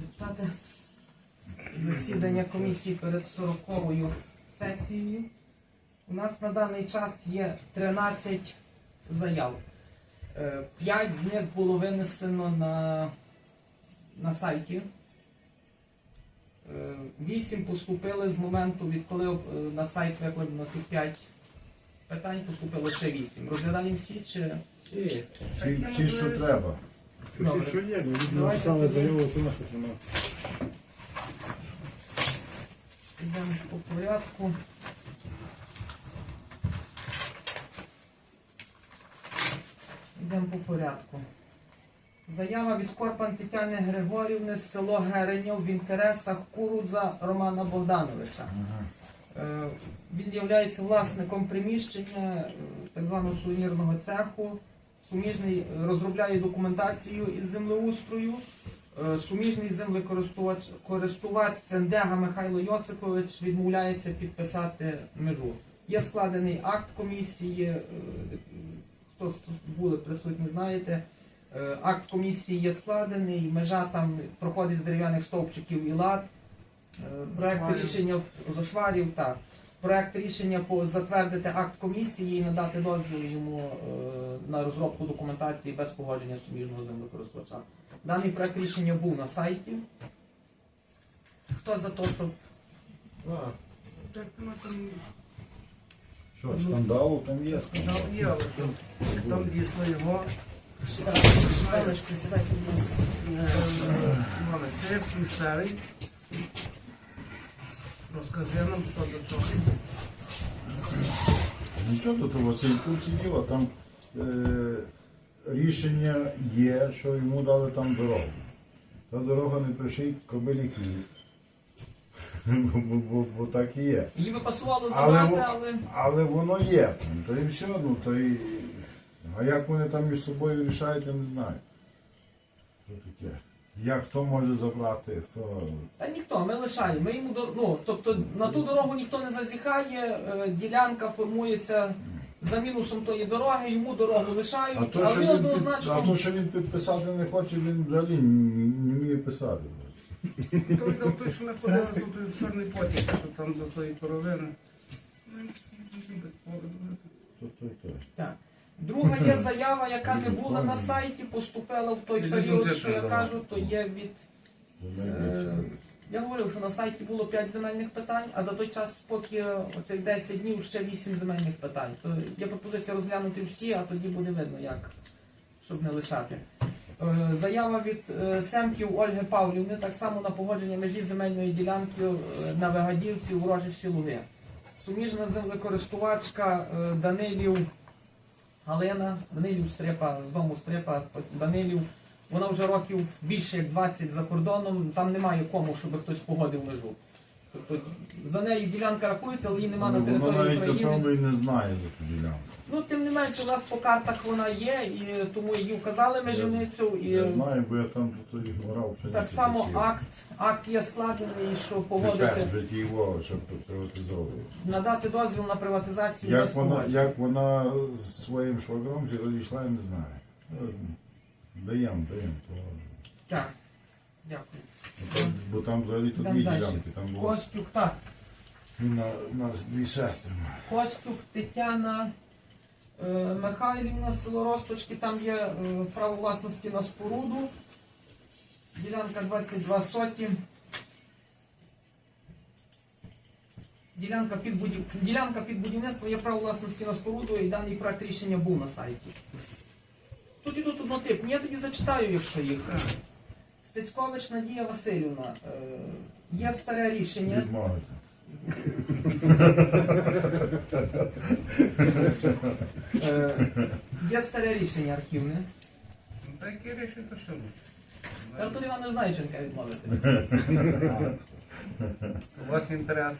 Депутати, засідання комісії перед 40-ю сесією. У нас на даний час є 13 заяв. 5 з них було винесено на, на сайті. 8 поступили з моменту, відколи е, на сайт викладено тих 5 питань, поступило ще 8. Розглядаємо всі чи. Всі. Всі, всі, що треба. Добре. Всі, що є, люди Давайте написали заяву, то нашу тримав. Йдемо по порядку. Йдемо по порядку. Заява від Корпан Тетяни Григорівни з село Геренів в інтересах Курудза Романа Богдановича. Е, Він є власником приміщення е, так званого сувенірного цеху. Суміжний е, розробляє документацію із землеустрою. Е, Суміжний землекористувач користувач Сендега Михайло Йосипович відмовляється підписати межу. Є складений акт комісії. е, Хто були присутні, знаєте. Е, Акт комісії є складений, межа там проходить з дерев'яних стовпчиків і лад. Е, Проект рішення зашварів, так. Проект рішення по затвердити акт комісії і надати дозвіл йому е, на розробку документації без погодження суміжного землекористувача. Даний проект рішення був на сайті. Хто за те, щоб Так. Ну там, Що, скандалу там є? там Скандал. є, але там, там дійсно його е, монастир місцевий. Розкажи нам, що до чого. Нічого тут у Васильковці діла, там е, рішення є, що йому дали там дорогу. Та дорога не пришить кобилі хвіст. Бо, бо, бо, бо так і є. Її би пасувало Але забрати, во- але Але воно є там, то і все, ну то і. А як вони там між собою рішають, я не знаю. Що таке? Як хто може забрати, хто. Та ніхто, ми лишаємо. Ми йому дор- ну, тобто на ту дорогу ніхто не зазіхає, е, ділянка формується за мінусом тої дороги, йому дорогу лишають, А то, але що він він, під... однозначно. а то, що він підписати не хоче, він взагалі не вміє писати. Той той, що ми ходили тут у чорний потік, що там до тої коровини. Ну, То, то, то. Так. Друга є заява, яка не була на сайті, поступила в той період, що я кажу, то є від. Е, Я говорив, що на сайті було 5 земельних питань, а за той час, поки оцих 10 днів ще 8 земельних питань. То є пропозиція розглянути всі, а тоді буде видно, як, щоб не лишати. Е, Заява від е, Семків Ольги Павлівни, так само на погодження межі земельної ділянки е, на Вигадівці у Рожищі Луги. Суміжна землекористувачка е, Данилів Галина, Данилів Стрипа, з дому Стрипа, Данилів. Вона вже років більше як 20 за кордоном, там немає кому, щоб хтось погодив межу. Тобто за нею ділянка рахується, але її немає на Ну, Воно території навіть України. напевно і не знає за ту ділянку. Ну, тим не менше, у нас по картах вона є, і тому її вказали межівницю. І Я знаю, бо я там тут і грав так само акт, акт є складений, що Тепер погодити, вже ті його, щоб приватизовувати. надати дозвіл на приватизацію без Як вона, погодження. як вона з своїм швагром чи розійшла, я не знаю. Ну, Даємо, даємо. Так, дякую. Бо там, бо там взагалі тут Йдемо дві далі. ділянки. Там було Костюк, так. на, на дві сестри. Костюк Тетяна е, Михайлівна, село Росточки, там є е, право власності на споруду. Ділянка 22 соті. Ділянка під, будів... Ділянка під будівництво є право власності на споруду і даний проект рішення був на сайті. Тут і тут однотипні. Я тоді зачитаю, якщо їх. Стецькович Надія Васильівна. Е, є старе рішення. Відмовити. Е, є старе рішення архівне. Так і рішить, то що Артур Іванович знає, що він відмовити. У вас інтереси?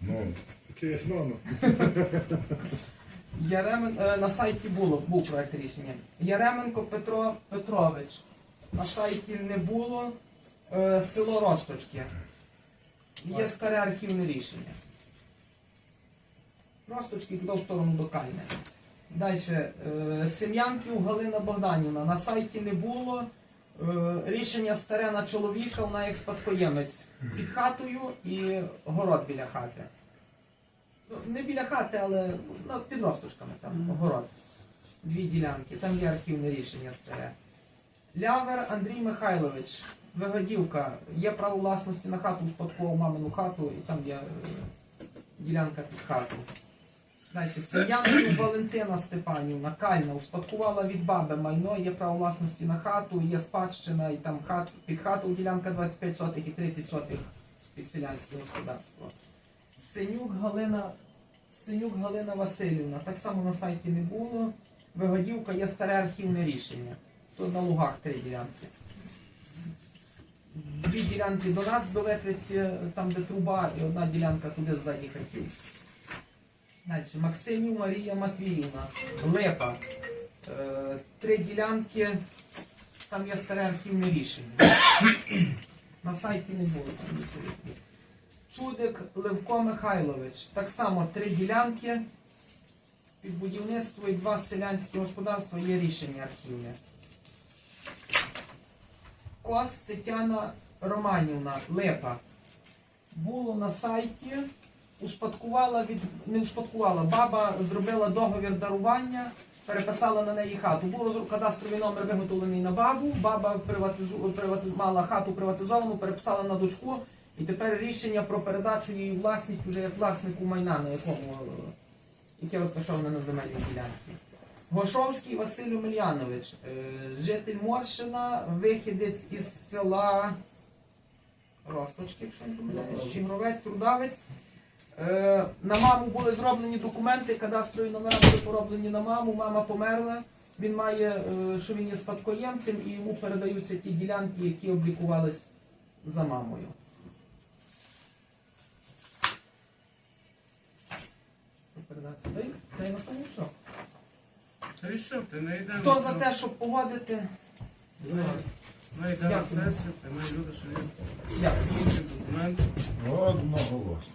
Ну, Чиясь мама. Яремен, е, на сайті було, був проект рішення. Яременко Петро Петрович. На сайті не було. Е, село Росточки. Є старе архівне рішення. Росточки туди в сторону до Кальне. Далі. Е, Сем'янків Галина Богданівна. На сайті не було. Рішення старе на чоловіка, вона як спадкоємець під хатою і город біля хати. Ну, не біля хати, але ну, під ростушками там город. Дві ділянки, там є архівне рішення старе. Лявер Андрій Михайлович, Вигодівка, є право власності на хату, успадковував мамину хату, і там є е, ділянка під хату. Далі, Сем'янків Валентина Степанівна, Кальна, успадкувала від баби майно, є право власності на хату, є спадщина, і там хат, під хату ділянка 25 сотих і 30 сотих під селянське господарство. Синюк Галина, Синюк Галина Васильівна, так само на сайті не було. Вигодівка є старе архівне рішення. Тут на лугах три ділянки. Дві ділянки до нас до Ветриці, там де труба, і одна ділянка туди ззаді хатів. Далі. Максимів Марія Матвіївна, Лепа. Е, три ділянки, там є старе архівне рішення. На сайті не було, там. Чудик Левко Михайлович. Так само три ділянки. Під будівництво і два селянські господарства є рішення архівне. Кос Тетяна Романівна Лепа. Було на сайті, успадкувала від. не успадкувала. Баба зробила договір дарування, переписала на неї хату. Був кадастровий номер виготовлений на бабу. Баба приватизу... привати- мала хату приватизовану, переписала на дочку. І тепер рішення про передачу її власність вже як власнику майна, на якому е, яке розташоване на земельній ділянці. Гошовський Василь Омельянович, е, житель Моршина, вихідець із села Росточки, якщо не помиляюсь, Чигровець, Рудавець. Е, На маму були зроблені документи, кадастрові номера були пороблені на маму, мама померла. Він має, що він є спадкоємцем і йому передаються ті ділянки, які облікувались за мамою. Передати? Дай, дай на тому все. Та і що, ти не йдемо. Хто за те, щоб погодити? Ми йдемо на Дякую. сесію, ти ми люди, що він Дякую. документи. Одноголосно.